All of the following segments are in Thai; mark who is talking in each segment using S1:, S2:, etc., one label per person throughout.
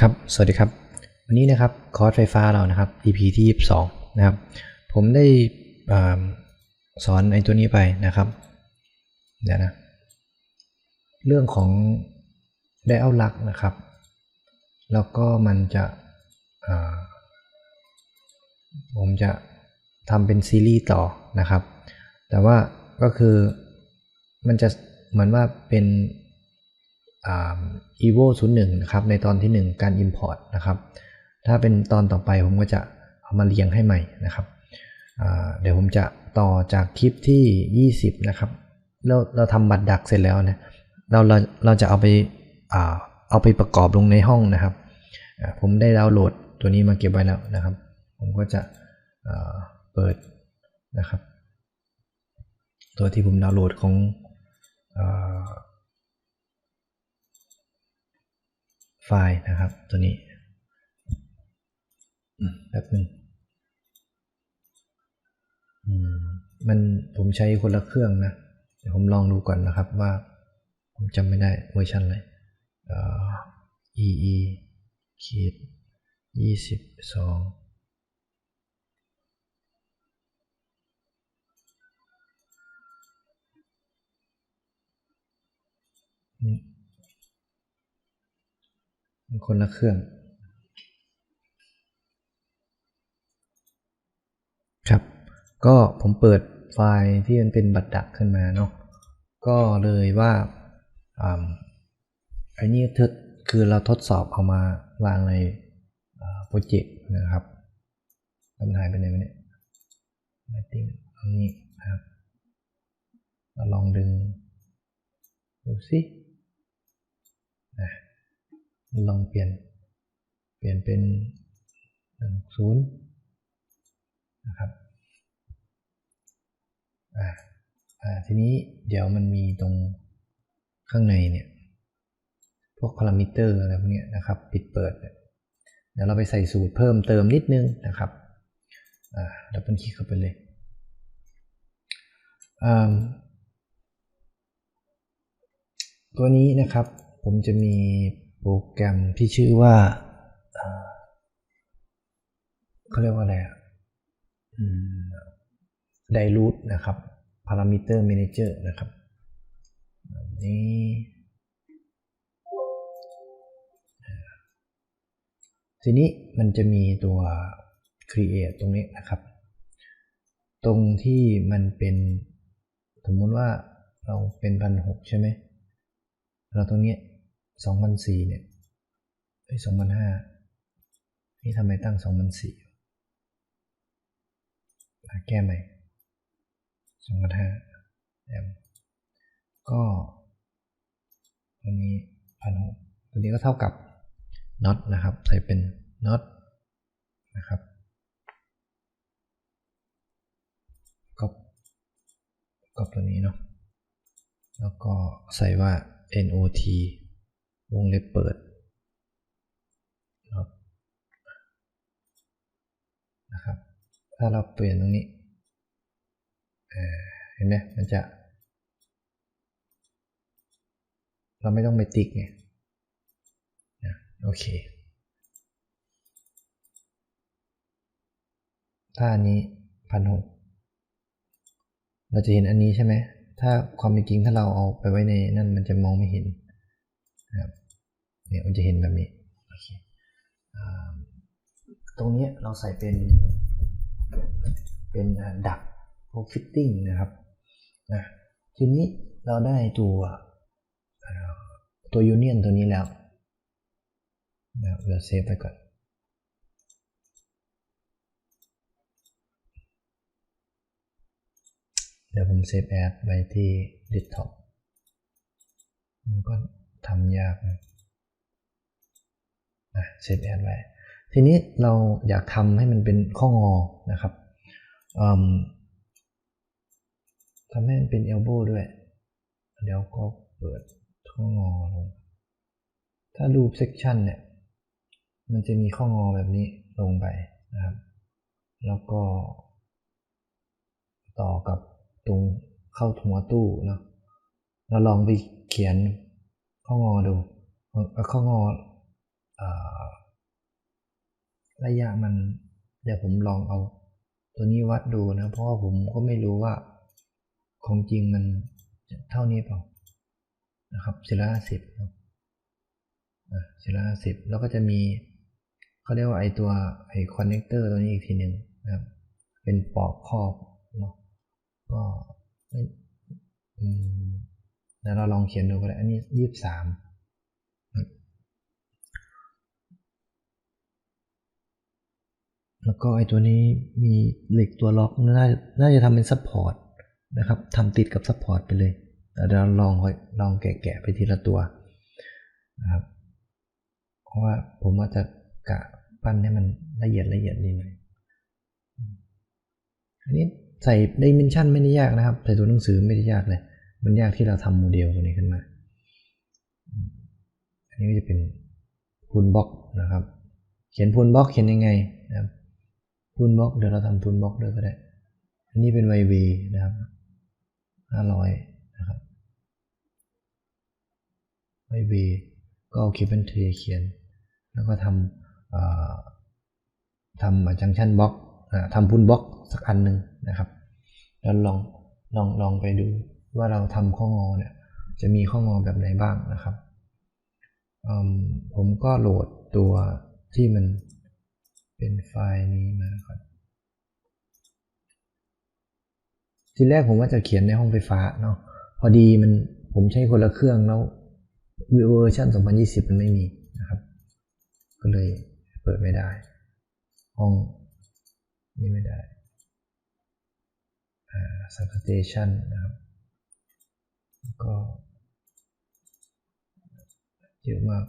S1: ครับ สวัสดีครับ วันนี้นะครับคอร์สไฟฟ้าเรานะครับ EP ที่ 22 นะครับ ผมได้อสอนไอ้ตัวนี้ไปนะครับ เดี๋ยวนะ เรื่องของไดเอาลักนะครับ แล้วก็มันจะผมจะทำเป็นซีรีส์ต่อนะครับ แต่ว่าก็คือมันจะเหมือนว่าเป็น evo 01นะครับในตอนที่ 1 การ import นะครับ ถ้าเป็นตอนต่อไปผมก็จะเอามาเรียงให้ใหม่นะครับ เดี๋ยวผมจะต่อจากคลิปที่ 20 นะครับ เราเราทำบัตรดักเสร็จแล้วนะเราเราเราจะเอาไปอาเอาไปประกอบลงในห้องนะครับ ผมได้ดาวน์โหลดตัวนี้มาเก็บไว้แล้วนะครับ ผมก็จะเปิดนะครับ ตัวที่ผมดาวน์โหลดของอ่า ไฟล์นะครับ ตัวนี้แป๊บหนึงมันผมใช้คนละเครื่องนะ เดี๋ยวผมลองดูก่อนนะครับว่า ผมจำไม่ได้เวอร์ชันอะไรเออ EE ขีดยี่สิบสองนี่ คนละเครื่อง ครับ ก็ผมเปิดไฟล์ที่มันเป็นบัตรดักขึ้นมาเนาะก็เลยว่าอ่าไอ้นี่ทดคือเราทดสอบเอามาวางในโปรเจกต์นะครับทำหายไปไหนวะเนี่ยมาติ้งตรงนี้นะครับเราลองดึงดูสิ ลองเปลี่ยน เปลี่ยนเป็นหนึ่งศูนย์นะครับอ่าอ่าทีนี้เดี๋ยวมันมีตรงข้างในเนี่ย พวกพารามิเตอร์อะไรพวกนี้นะครับ ปิดเปิดเนี่ยเดี๋ยวเราไปใส่สูตรเพิ่มเติมนิดนึงนะครับอ่าดับเบิลคลิกเข้าไปเลยอ่าตัวนี้นะครับผมจะมี โปรแกรมที่ชื่อว่าเขาเรียกว่าอะไรอะอืม dilute นะครับ parameter manager นะครับแบบนี้ทีนี้มันจะมีตัว create ตรงนี้นะครับ ตรงที่มันเป็นสมมติว่าเราเป็นพันหกใช่ไหมเราตรงนี้ สองพันสี่เนี่ยไอ้สองพันห้านี่ทำไมตั้งสองพันสี่แก้ใหม่สองพันห้าแอมก็ตัวนี้พันหกตัวนี้ก็เท่ากับน็อตนะครับใส่เป็นน็อตนะครับก็ก็ตัวนี้เนาะแล้วก็ใส่ว่า not วงเล็บเปิดนะครับ ถ้าเราเปลี่ยนตรงนี้เห็นไหมมันจะ เราไม่ต้องไปติ๊กไงโอเค ถ้าอันนี้พันหกเราจะเห็นอันนี้ใช่ไหม ถ้าความเป็นจริงถ้าเราเอาไปไว้ในนั่นมันจะมองไม่เห็นนะครับ เนี่ยมันจะเห็นแบบนี้โอเคตรงนี้เราใส่เป็นเป็นดักพวกฟิตติ้งนะครับนะทีนี้เราได้ตัวตัวยูเนียนตัวนี้แล้วนะเราเซฟไปก่อนเดี๋ยวผมเซฟแอดไว้ที่ desktop มันก็ทำยากนะ นะเซฟแอดไว้ทีนี้เราอยากทำให้มันเป็นข้องอนะครับทำให้มันเป็น elbow ด้วยเดี๋ยวก็เปิดข้องอลง ถ้ารูป section เนี่ย มันจะมีข้องอแบบนี้ลงไปนะครับ แล้วก็ ต่อกับตรงเข้าหัวตู้เนาะเราลองไปเขียนข้องอดูข้องอ ระยะมัน เดี๋ยวผมลองเอา ตัวนี้วัดดูนะ เพราะว่าผมก็ไม่รู้ว่า ของจริงมันเท่านี้เปล่านะครับสี่ร้อยห้าสิบสี่ร้อยห้าสิบแล้วก็จะมีเขาเรียกว่าไอตัวไอคอนเนคเตอร์ตัวนี้อีกทีหนึ่งนะครับเป็นปอกครอบเนาะก็อืมแล้วเราลองเขียนดูก็ได้ อันนี้ยี่สิบสาม แล้วก็ไอตัวนี้มีเหล็กตัวล็อกน่าน่าจะทำเป็นซัพพอร์ตนะครับทำติดกับซัพพอร์ตไปเลยเดี๋ยวเราลองลองแกะๆไปทีละตัวนะครับเพราะว่าผมว่าจะกะปั้นให้มันละเอียดละเอียดนิดหน่อยอันนี้ใส่ดิเมนชันไม่ได้ยากนะครับ ใส่ตัวหนังสือไม่ได้ยากเลย มันยากที่เราทำโมเดลตัวนี้ขึ้นมา อันนี้ก็จะเป็นพูนบล็อกนะครับ เขียนพูนบล็อกเขียนยังไงนะครับ พูนบล็อกเดี๋ยวเราทำพูนบล็อกด้วยก็ได้ อันนี้เป็นไววีนะครับห้าร้อยนะครับไววีก็เอาคิปเป็นเทเขียน แล้วก็ทำทำจังชันบล็อกทำพูนบล็อกสักอันหนึ่งนะครับ แล้วลองลองลองไปดูว่าเราทำข้องอเนี่ยจะมีข้องอแบบไหนบ้างนะครับ ผมก็โหลดตัวที่มัน เป็นไฟล์นี้มาก่อน ทีแรกผมว่าจะเขียนในห้องไฟฟ้าเนาะ พอดีมันผมใช้คนละเครื่องแล้วเวอร์ชัน2020 มันไม่มีนะครับ ก็เลยเปิดไม่ได้ ห้องนี้ไม่ได้ อ่า substation นะครับก็เยอะมาก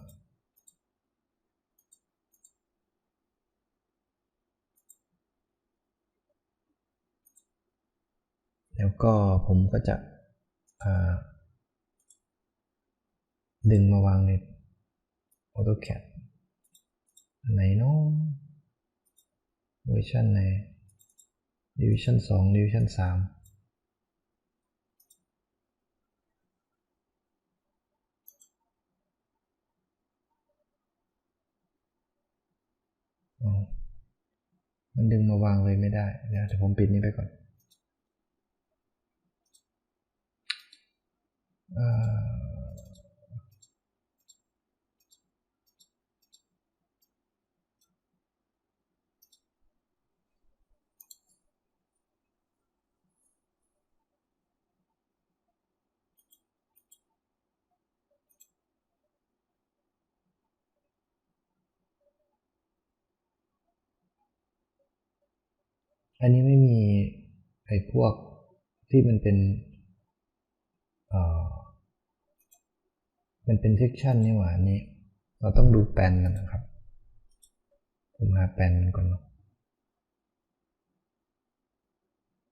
S1: แล้วก็ผมก็จะดึงมาวางใน AutoCAD ไหนเนาะเวอร์ชันไหน Division 2 Division 3มันดึงมาวางเลยไม่ได้เดี๋ยวผมปิดนี้ไปก่อน อันนี้ไม่มีไอ้พวกที่มันเป็นเออมันเป็นเซกชันนี่หว่าอันนี้ เราต้องดูแปลนกันนะครับ ผมหาแปลนก่อนเนาะ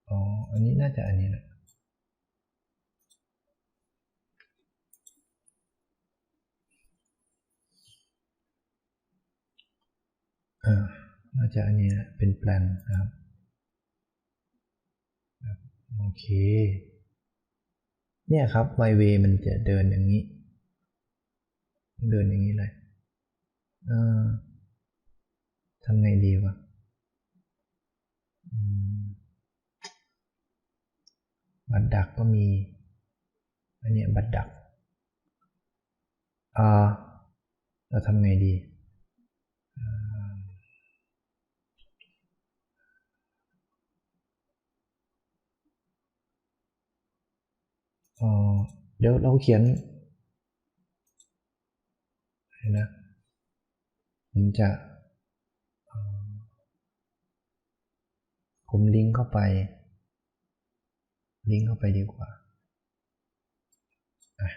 S1: อ๋อ อันนี้น่าจะอันนี้แหละอ่า น่าจะอันนี้เป็นแปลนนะครับ โอเค เนี่ยครับไวเวมันจะเดินอย่างนี้ เดินอย่างนี้เลยเออทำไงดีวะบัตรดักก็มีอันนี้บัตรดักอ่าเราทำไงดี เดี๋ยวเราเขียนนะผมจะผมลิงก์เข้าไป ลิงก์เข้าไปดีกว่า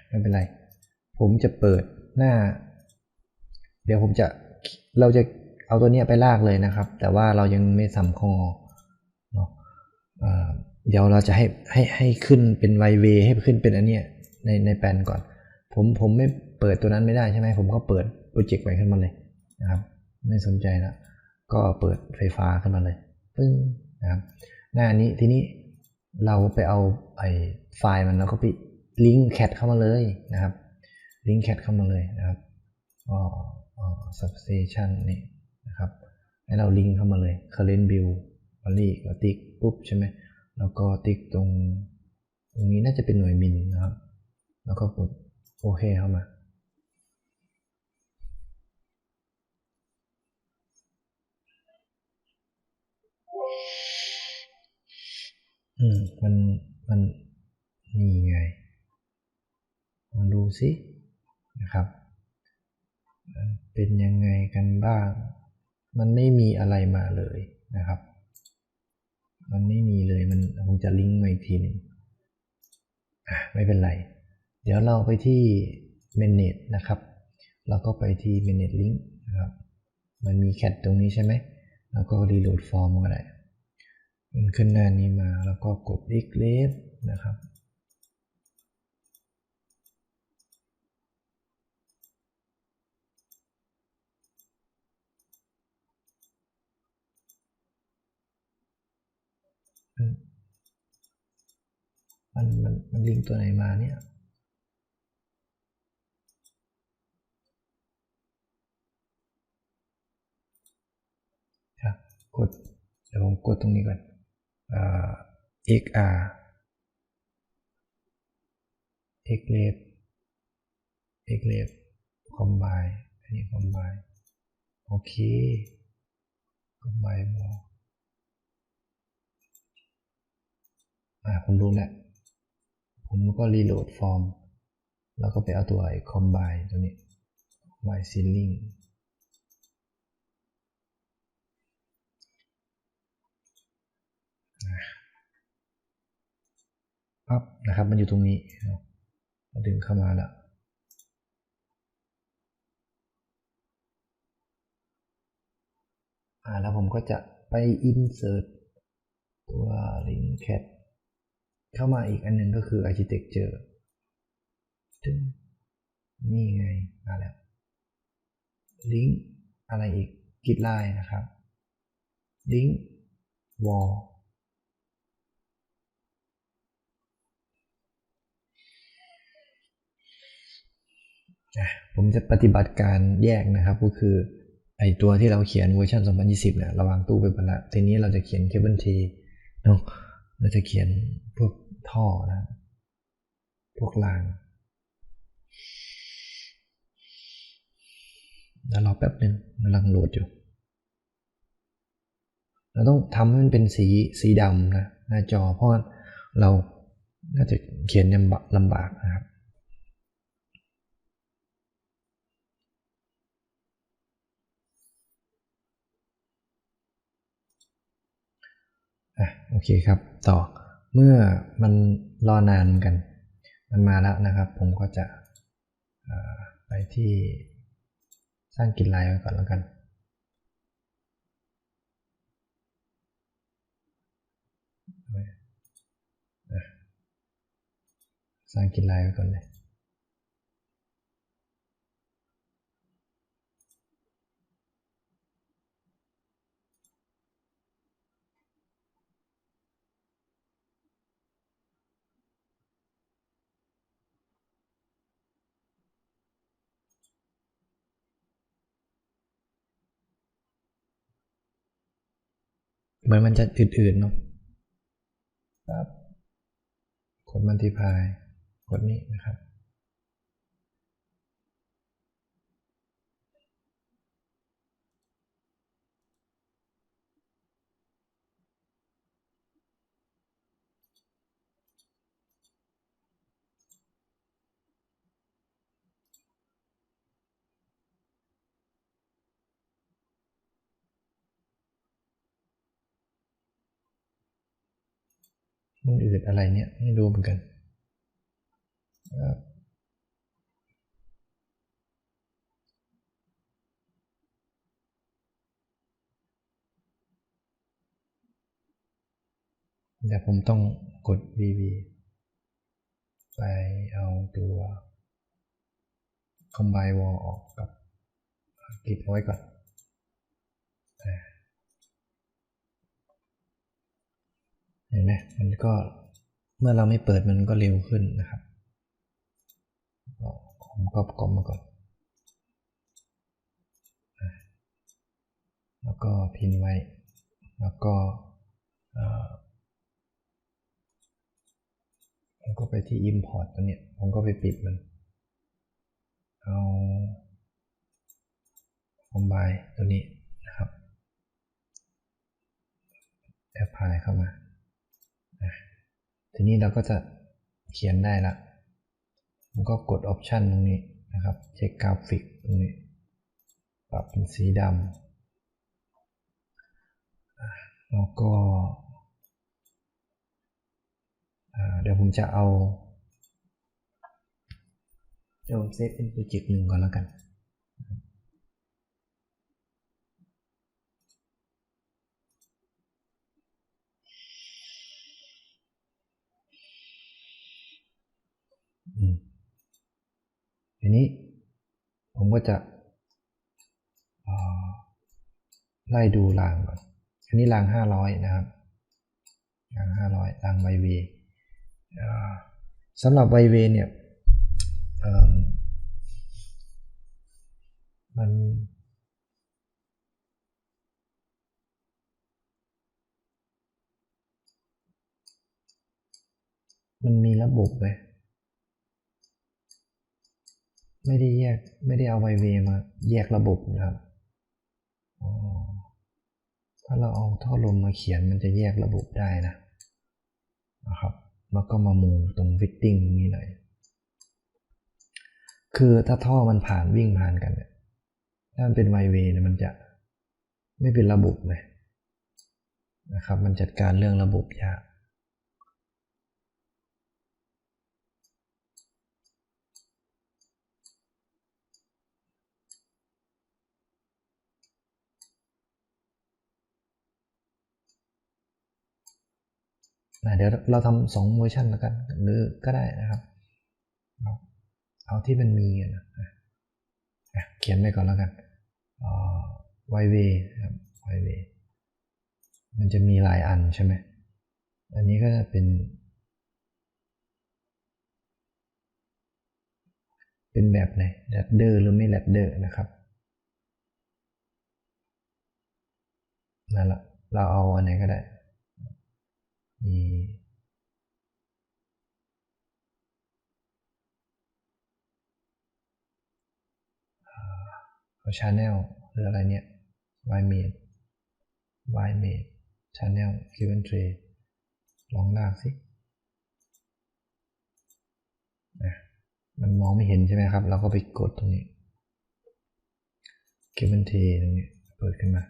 S1: ไม่เป็นไร ผมจะเปิดหน้า เดี๋ยวผมจะเราจะเอาตัวนี้ไปลากเลยนะครับ แต่ว่าเรายังไม่สัมคองเนาะ เดี๋ยวเราจะให้ให้ให้ขึ้นเป็นไวเวให้ขึ้นเป็นอันเนี้ยในในแปลนก่อน ผมผมไม่เปิดตัวนั้นไม่ได้ใช่ไหมผมก็เปิดโปรเจกต์ใหม่ขึ้นมาเลยนะครับ ไม่สนใจแล้วก็เปิดไฟฟ้าขึ้นมาเลยปึ้งนะครับหน้านี้ทีนี้เราไปเอาไอ้ไฟล์มันแล้วก็ไปลิงก์แคทเข้ามาเลยนะครับลิงก์แคทเข้ามาเลยนะครับก็ substation นี่นะครับให้เราลิงก์เข้ามาเลย current bill วอลลี่ก็ติ๊กปุ๊บใช่ไหม แล้วก็ติ๊กตรงตรงนี้น่าจะเป็นหน่วยมิลนะครับ แล้วก็กดโอเคเข้ามา อืม มัน มัน นี่ไงมาดูสินะครับมันเป็นยังไงกันบ้าง มันไม่มีอะไรมาเลยนะครับ มันไม่มีเลย มันคงจะลิงก์มาอีกทีหนึ่งอะไม่เป็นไร เดี๋ยวเราไปที่ manage นะครับเราก็ไปที่ manage link นะครับ มันมีแคตตรงนี้ใช่ไหม แล้วก็ reload form ก็ได้ มันขึ้นหน้านี้มา แล้วก็กด x l e f นะครับ มันมันมันลิงตัวไหนมาเนี่ยครับกดเดี๋ยวผมกดตรงนี้ก่อนเอ่า XR x l a b x l a b combine อันนี้ combine โอเค combine อ่าผมรู้แล้ว ผมก็รีโหลดฟอร์ม แล้วก็ไปเอาตัวไอ้ combine ตัวนี้ combine ceiling ปั๊บนะครับ มันอยู่ตรงนี้เราดึงเข้ามาแล้วอ่าแล้วผมก็จะไป insert ตัว link cat เข้ามาอีกอันหนึ่งก็คือ architecture ตึ้งนี่ไงมาแล้ว link อะไรอีก git line นะครับ link wall ผมจะปฏิบัติการแยกนะครับก็คือไอตัวที่เราเขียนเวอร์ชัน2020เนี่ยระวางตู้ไปหมดละทีนี้เราจะเขียนเคเบิลทีเนาะ เราจะเขียนพวกท่อนะ พวกราง แล้วรอแป๊บหนึ่งกำลังโหลดอยู่ เราต้องทำให้มันเป็นสีสีดำนะหน้าจอเพราะเราน่าจะเขียนลำบากนะครับ อะโอเคครับ ต่อเมื่อมันรอนานกัน มันมาแล้วนะครับ ผมก็จะไปที่สร้างกินไลน์ไว้ก่อนแล้วกันสร้างกินไลน์ไว้ก่อนเลย มือนมันจะอื่นๆเนาะครับกดมัลติพายกดนี้นะครับ มันอืดอะไรเนี่ยไม่รู้เหมือนกันเดี๋ยวผมต้องกด VV ไปเอาตัว combine wall ออกกับกิดเอาไว้ก่อน เห็นไหมมันก็เมื่อเราไม่เปิดมันก็เร็วขึ้นนะครับผมก็กรอบมาก่อน แล้วก็พิมพ์ไว้ แล้วก็ผมก็ไปที่ import ตัวเนี้ย ผมก็ไปปิดมัน เอาคอมไบตัวนี้นะครับ แอปพลายเข้ามา ทีนี้เราก็จะเขียนได้ละผมก็กด Option ตรงนี้นะครับเช็คกราฟิกตรงนี้ ปรับเป็นสีดำแล้วก็เดี๋ยวผมจะเอา เดี๋ยวผมเซฟเป็นโปรเจกต์หนึ่งก่อนแล้วกัน ทีนี้ผมก็ จะไล่ดูรางก่อน อันนี้รางห้าร้อยนะครับรางห้าร้อยรางไวเวสำหรับไวเวเนี่ยมันมันมีระบบไหม ไม่ได้แยกไม่ได้เอาไวเวมาแยกระบบนะครับถ้าเราเอาท่อลมมาเขียนมันจะแยกระบบได้นะนะครับแล้วก็มามูตรงฟิตติ้งนี้หน่อยคือถ้าท่อมันผ่านวิ่งผ่านกันเนี่ยถ้ามันเป็นไวเวเนี่ยมันจะไม่เป็นระบบเลยนะครับ มันจัดการเรื่องระบบยาก เดี๋ยวเราทำสองเวอร์ชันแล้วกัน หรือก็ได้นะครับเอาที่มันมีนะเขียนไปก่อนแล้วกันไวเวครับไวเวมันจะมีหลายอันใช่ไหมอันนี้ก็จะเป็น เป็นแบบไหนแรดเดอร์หรือไม่แรดเดอร์นะครับนั่นแหละเราเอาอันไหนก็ได้ มีเอาชาแนลหรืออะไรเนี่ย y m a d e y m a d e channel given tree ลองลากสิมันมองไม่เห็นใช่ไหมครับ เราก็ไปกดตรงนี้ given tree ตรงนี้ เปิดขึ้นมา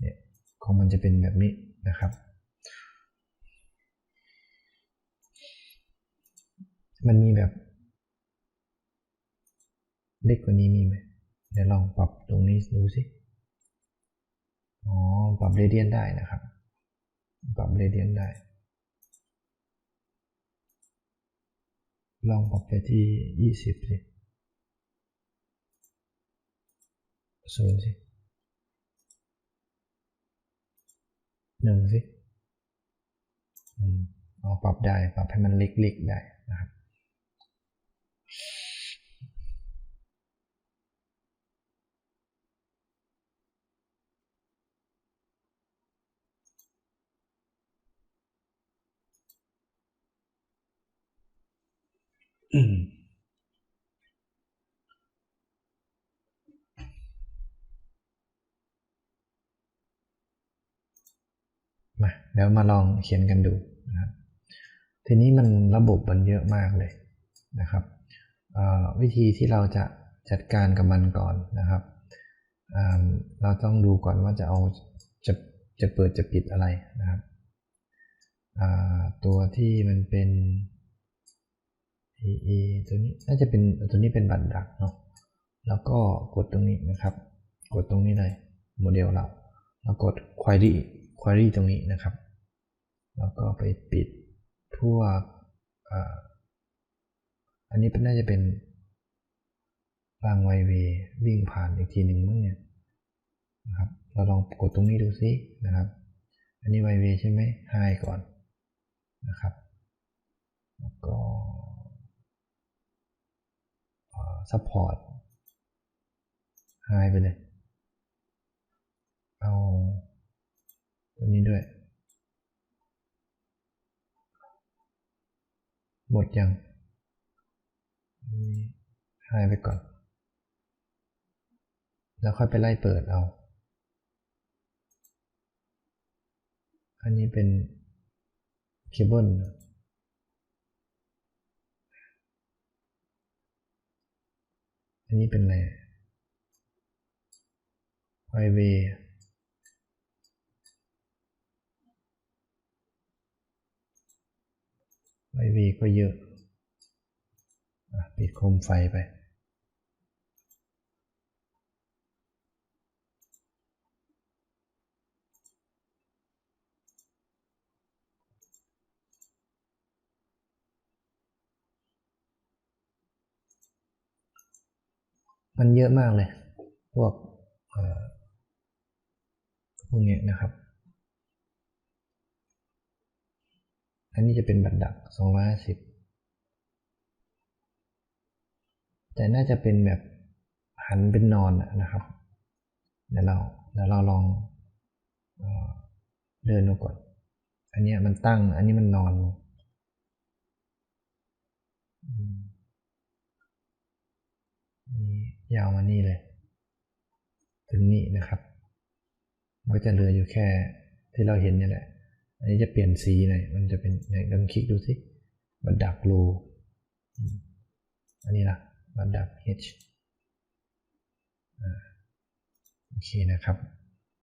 S1: เนี่ย ของมันจะเป็นแบบนี้นะครับ มันมีแบบ เล็กกว่านี้มีไหมเดี๋ยวลองปรับตรงนี้ดูสิ อ๋อ ปรับเรเดียนได้นะครับ ปรับเรเดียนได้ ลองปรับไปที่ยี่สิบสิศูนย์สิหนึ่งสิเอาปรับได้ ปรับให้มันเล็กๆได้นะครับ มาเดี๋ยวมาลองเขียนกันดูนะครับทีนี้มันระบบมันเยอะมากเลยนะครับวิธีที่เราจะจัดการกับมันก่อนนะครับเราต้องดูก่อนว่าจะเอาจะจะเปิดจะปิดอะไรนะครับตัวที่มันเป็น e e ตัวนี้น่าจะเป็นตัวนี้เป็นบัตรดักเนาะแล้วก็กดตรงนี้นะครับ กดตรงนี้เลยโมเดลเราแล้วกด query query ตรงนี้นะครับ แล้วก็ไปปิดพวกอันนี้เป็นน่าจะเป็นรางไวเววิ่งผ่านอีกทีหนึ่งมั้งเนี่ยนะครับ เราลองกดตรงนี้ดูซินะครับ อันนี้ไวเวใช่ไหมไฮก่อนนะครับ แล้วก็ ซัพพอร์ตหายไปเลย เอาตัวนี้ด้วย หมดยังหายไปก่อน แล้วค่อยไปไล่เปิดเอา อันนี้เป็นเคเบิล อันนี้เป็นอะไรไวเวไวเวก็เยอะอะปิดโคมไฟไป มันเยอะมากเลย พวกพวกนี้นะครับ อันนี้จะเป็นบัตรดัก 250 แต่น่าจะเป็นแบบหันเป็นนอนนะครับ เดี๋ยวเราเดี๋ยวเราลองเดินดูก่อน อันนี้มันตั้ง อันนี้มันนอนนี่ ยาวมานี่เลย ถึงนี่นะครับมันก็จะเหลืออยู่แค่ที่เราเห็นนี่แหละ อันนี้จะเปลี่ยนสีหน่อย มันจะเป็นไหนลองคลิกดูสิบัดดักรูอันนี้ล่ะบัดดัก H โอเคนะครับ